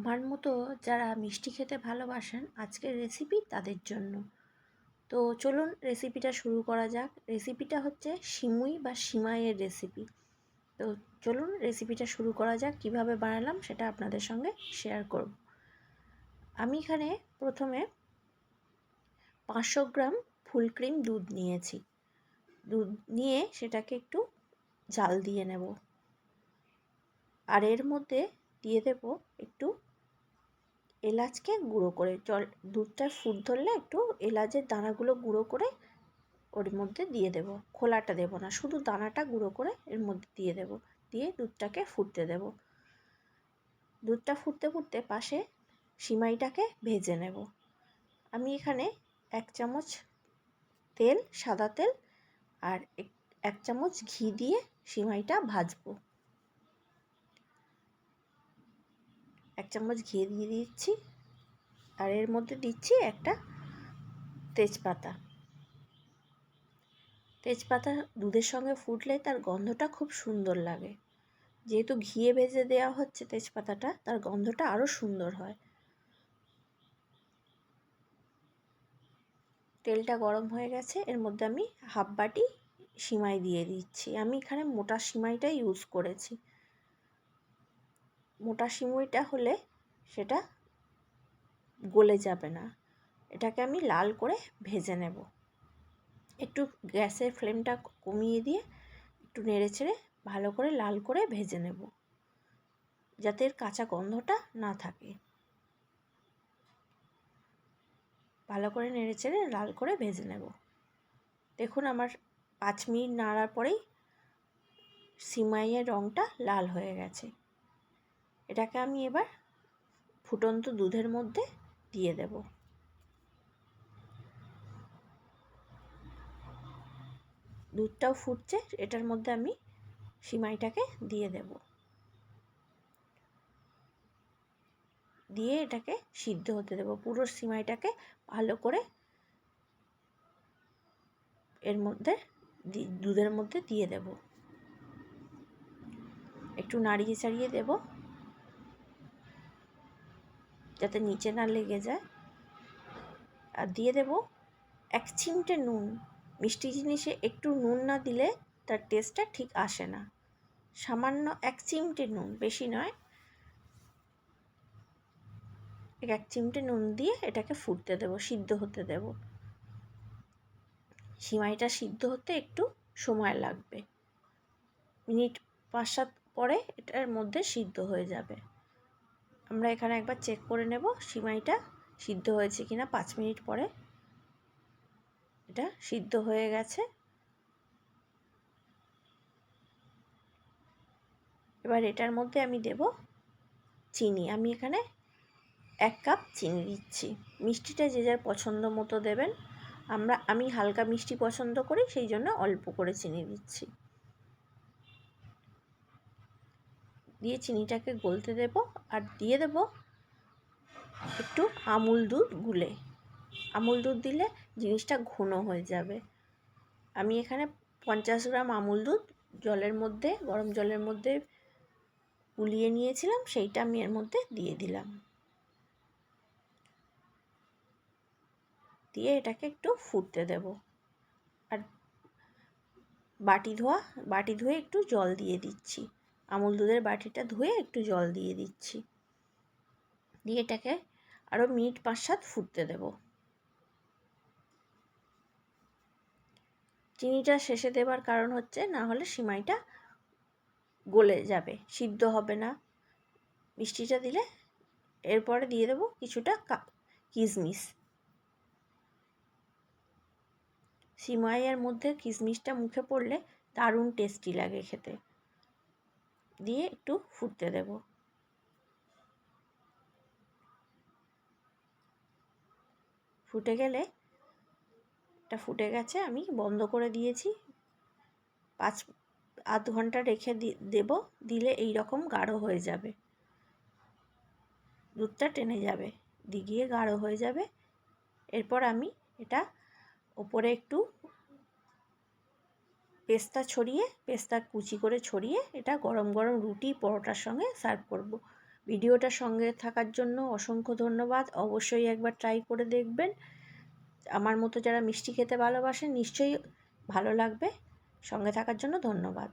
আমার মতো যারা মিষ্টি খেতে ভালোবাসেন, আজকের রেসিপি তাদের জন্য। তো চলুন রেসিপিটা শুরু করা যাক। রেসিপিটা হচ্ছে সিমুই বা সিমাইয়ের রেসিপি তো চলুন রেসিপিটা শুরু করা যাক, কীভাবে বানালাম সেটা আপনাদের সঙ্গে শেয়ার করব। আমি এখানে প্রথমে পাঁচশো গ্রাম ফুল ক্রিম দুধ নিয়েছি। দুধ নিয়ে সেটাকে একটু জাল দিয়ে নেব। আর এর মধ্যে দিয়ে দেব একটু এলাচকে গুঁড়ো করে, জল, দুধটা ফুট ধরলে একটু এলাচের দানাগুলো গুঁড়ো করে ওর মধ্যে দিয়ে দেব। খোলাটা দেব না, শুধু দানাটা গুঁড়ো করে এর মধ্যে দিয়ে দেব। দিয়ে দুধটাকে ফুটতে দেব। দুধটা ফুটতে ফুটতে পাশে সিমাইটাকে ভেজে নেব। আমি এখানে এক চামচ তেল, সাদা তেল আর এক চামচ ঘি দিয়ে সিমাইটা ভাজবো। এক চামচ ঘি দিয়ে দিচ্ছি। আর এর মধ্যে দিচ্ছি একটা তেজপাতা। তেজপাতা দুধের সঙ্গে ফুটলে তার গন্ধটা খুব সুন্দর লাগে। যেহেতু ঘিয়ে ভেজে দেওয়া হচ্ছে তেজপাতাটা, তার গন্ধটা আরও সুন্দর হয়। তেলটা গরম হয়ে গেছে, এর মধ্যে আমি হাফ বাটি সিমাই দিয়ে দিচ্ছি। আমি এখানে মোটা সিমাইটাই ইউজ করেছি। মোটা সিমুইটা হলে সেটা গলে যাবে না। এটাকে আমি লাল করে ভেজে নেব। একটু গ্যাসের ফ্লেমটা কমিয়ে দিয়ে একটু নেড়ে ছেড়ে ভালো করে লাল করে ভেজে নেব, যাতে এর কাঁচা গন্ধটা না থাকে। ভালো করে নেড়ে চেড়ে লাল করে ভেজে নেব। দেখুন আমার পাঁচ মিনিট নাড়ার পরেই সিমাইয়ের রঙটা লাল হয়ে গেছে। এটাকে আমি এবার ফুটন্ত দুধের মধ্যে দিয়ে দেব। দুধটাও ফুটছে, এটার মধ্যে আমি সিমাইটাকে দিয়ে দেব। দিয়ে এটাকে সিদ্ধ হতে দেব, পুরো সিমাইটাকে ভালো করে এর মধ্যে দুধের মধ্যে দিয়ে দেব। একটু নাড়িয়ে চাড়িয়ে দেবো। যাতে নিচে না লেগে যায়। আর দিয়ে দেব এক চিমটে নুন। মিষ্টি জিনিসে একটু নুন না দিলে তার টেস্টটা ঠিক আসে না। সামান্য এক চিমটে নুন, বেশি নয়। এক চিমটে নুন দিয়ে এটাকে ফুটতে দেব, সিদ্ধ হতে দেব। সিমাইটা সিদ্ধ হতে একটু সময় লাগবে। মিনিট পাঁচ সাত পরে এটার মধ্যে সিদ্ধ হয়ে যাবে। আমরা এখানে একবার চেক করে নেব সিমাইটা সিদ্ধ হয়েছে কিনা পাঁচ মিনিট পরে। এটা সিদ্ধ হয়ে গেছে। এবার এটার মধ্যে আমি দেব চিনি। আমি এখানে এক কাপ চিনি দিচ্ছি। মিষ্টিটা যে যার পছন্দ মতো দেবেন। আমরা, আমি হালকা মিষ্টি পছন্দ করি, সেই জন্য অল্প করে চিনি দিচ্ছি। দিয়ে চিনিটাকে গলতে দেব আর দিয়ে দেব একটু আমুল দুধ গুলে। আমুল দুধ দিলে জিনিসটা ঘন হয়ে যাবে। আমি এখানে পঞ্চাশ গ্রাম আমুল দুধ জলের মধ্যে, গরম জলের মধ্যে গুলিয়ে নিয়েছিলাম, সেইটা আমি এর মধ্যে দিয়ে দিলাম। দিয়ে এটাকে একটু ফুটতে দেব। আর বাটি ধোয়া, বাটি ধুয়ে একটু জল দিয়ে দিচ্ছি। আমুল দুধের বাটিটা ধুয়ে একটু জল দিয়ে দিচ্ছি। দিয়ে এটাকে আরও মিনিট পাঁচ সাত ফুটতে দেব। চিনিটা শেষে দেবার কারণ হচ্ছে, না হলে সিমাইটা গলে যাবে, সিদ্ধ হবে না। মিষ্টিটা দিলে এরপরে দিয়ে দেবো কিছুটা কিশমিশ সিমাইয়ের মধ্যে কিশমিশটা মুখে পড়লে দারুণ টেস্টি লাগে খেতে। দিয়ে একটু ফুটতে দেব। ফুটে গেলে এটা ফুটে গেছে, আমি বন্ধ করে দিয়েছি। পাঁচ, আধ ঘণ্টা রেখে দেব, দিলে এই রকম গাঢ় হয়ে যাবে। দুধটা টেনে যাবে দিগিয়ে গাঢ় হয়ে যাবে। এরপর আমি এটা ওপরে একটু পেস্তা ছড়িয়ে, পেস্তা কুচি করে ছড়িয়ে এটা গরম গরম রুটি, পরোটার সঙ্গে সার্ভ করব। ভিডিওটা সঙ্গে থাকার জন্য অসংখ্য ধন্যবাদ। অবশ্যই একবার ট্রাই করে দেখবেন। আমার মতো যারা মিষ্টি খেতে ভালোবাসেন, নিশ্চয়ই ভালো লাগবে। সঙ্গে থাকার জন্য ধন্যবাদ।